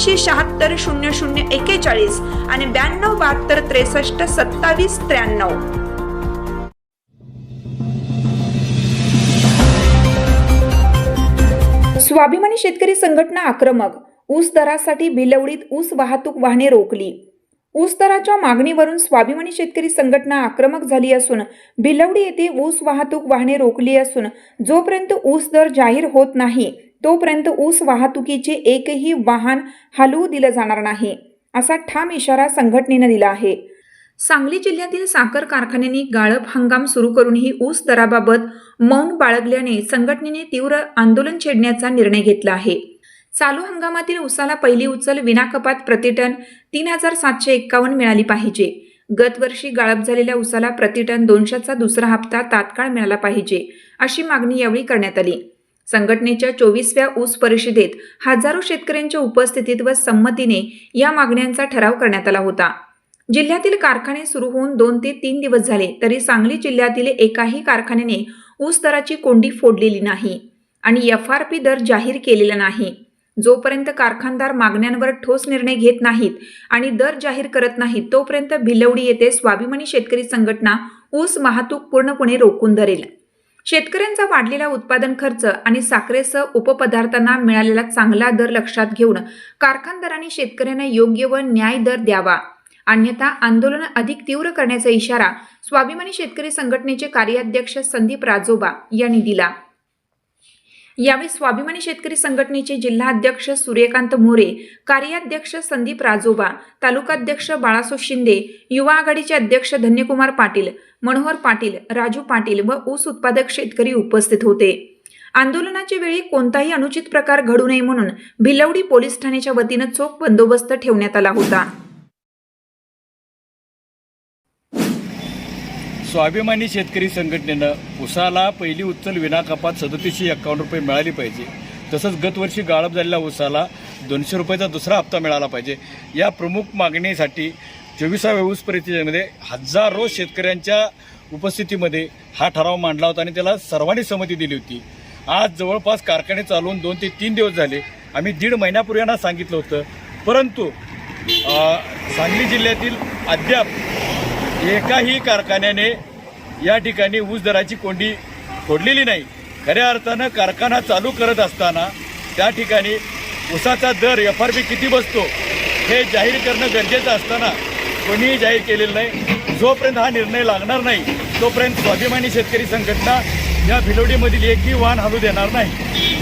ऐंशी शहात्तर शून्य शून्य एकेचाळीस आणि ब्याण्णव बहात्तर त्रेसष्ट सत्तावीस त्र्याण्णव. स्वाभिमानी शेतकरी संघटना आक्रमक. ऊस दरासाठी भिलवडीत ऊस वाहतूक वाहने रोखली. ऊस दराच्या मागणीवरून स्वाभिमानी शेतकरी संघटना आक्रमक झाली असून भिलवडी येथे ऊस वाहतूक वाहने रोखली असून जोपर्यंत ऊस दर जाहीर होत नाही तोपर्यंत ऊस वाहतुकीचे एकही वाहन हलवू दिलं जाणार नाही असा ठाम इशारा संघटनेनं दिला आहे. सांगली जिल्ह्यातील साखर कारखान्यांनी गाळप हंगाम सुरू करूनही ऊस दराबाबत मौन बाळगल्याने संघटनेने तीव्र आंदोलन छेडण्याचा निर्णय घेतला आहे. चालू हंगामातील ऊसाला पहिली उचल विनाकपात प्रतिटन तीन हजार सातशे एक्कावन्न मिळाली पाहिजे. गतवर्षी गाळप झालेल्या ऊसाला प्रतिटन दोनशेचा दुसरा हप्ता तात्काळ मिळाला पाहिजे अशी मागणी यावेळी करण्यात आली. संघटनेच्या चोवीसव्या ऊस परिषदेत हजारो शेतकऱ्यांच्या उपस्थितीत व संमतीने या मागण्यांचा ठराव करण्यात आला होता. जिल्ह्यातील कारखाने सुरू होऊन दोन ते तीन दिवस झाले तरी सांगली जिल्ह्यातील एकाही कारखान्याने ऊस दराची कोंडी फोडलेली नाही आणि एफ आर पी दर जाहीर केलेला नाही. जोपर्यंत कारखानदार मागण्यांवर ठोस निर्णय घेत नाहीत आणि दर जाहीर करत नाहीत तोपर्यंत भिलवडी येथे स्वाभिमानी शेतकरी संघटना ऊस वाहतूक पूर्णपणे रोखून धरेल. शेतकऱ्यांचा वाढलेला उत्पादन खर्च आणि साखरेसह उपपदार्थांना मिळालेला चांगला दर लक्षात घेऊन कारखानदारांनी शेतकऱ्यांना योग्य व न्याय दर द्यावा. अन्यथा आंदोलन अधिक तीव्र करण्याचा इशारा स्वाभिमानी शेतकरी संघटनेचे कार्याध्यक्ष संदीप राजोबा यांनी दिला. यावेळी स्वाभिमानी शेतकरी संघटनेचे जिल्हाध्यक्ष सूर्यकांत मोरे कार्याध्यक्ष संदीप राजोबा तालुकाध्यक्ष बाळासो शिंदे युवा आघाडीचे अध्यक्ष धन्यकुमार पाटील मनोहर पाटील राजू पाटील व ऊस उत्पादक शेतकरी उपस्थित होते. आंदोलनाच्या वेळी कोणताही अनुचित प्रकार घडू नये म्हणून भिलवडी पोलीस ठाण्याच्या वतीनं चोख बंदोबस्त ठेवण्यात आला होता. स्वाभिमानी शेतकरी संघटनेनं उसाला पहिली उचल विनाकपात सदतीसशे एक्कावन्न रुपये मिळाली पाहिजे. तसंच गतवर्षी गाळप झालेल्या उसाला दोनशे रुपयाचा दुसरा हप्ता मिळाला पाहिजे. या प्रमुख मागणीसाठी चोवीसाव्या ऊस परिषदेमध्ये हजारो शेतकऱ्यांच्या उपस्थितीमध्ये हा ठराव मांडला होता आणि त्याला सर्वांनी संमती दिली होती. आज जवळपास कारखाने चालवून दोन ते तीन दिवस झाले. आम्ही दीड महिन्यापूर्वी यांना सांगितलं होतं. परंतु सांगली जिल्ह्यातील अद्याप एकाही कारखान्याने या ठिकाणी ऊस दराची कोंडी फोडलेली नाही. खऱ्या अर्थानं कारखाना चालू करत असताना त्या ठिकाणी ऊसाचा दर एफ आर पी किती बसतो हे जाहीर करणं गरजेचं असताना कोणीही जाहीर केलेलं नाही. जोपर्यंत हा निर्णय लागणार नाही तोपर्यंत स्वाभिमानी शेतकरी संघटना या भिलोडीमधील एकही वाहन हलू देणार नाही.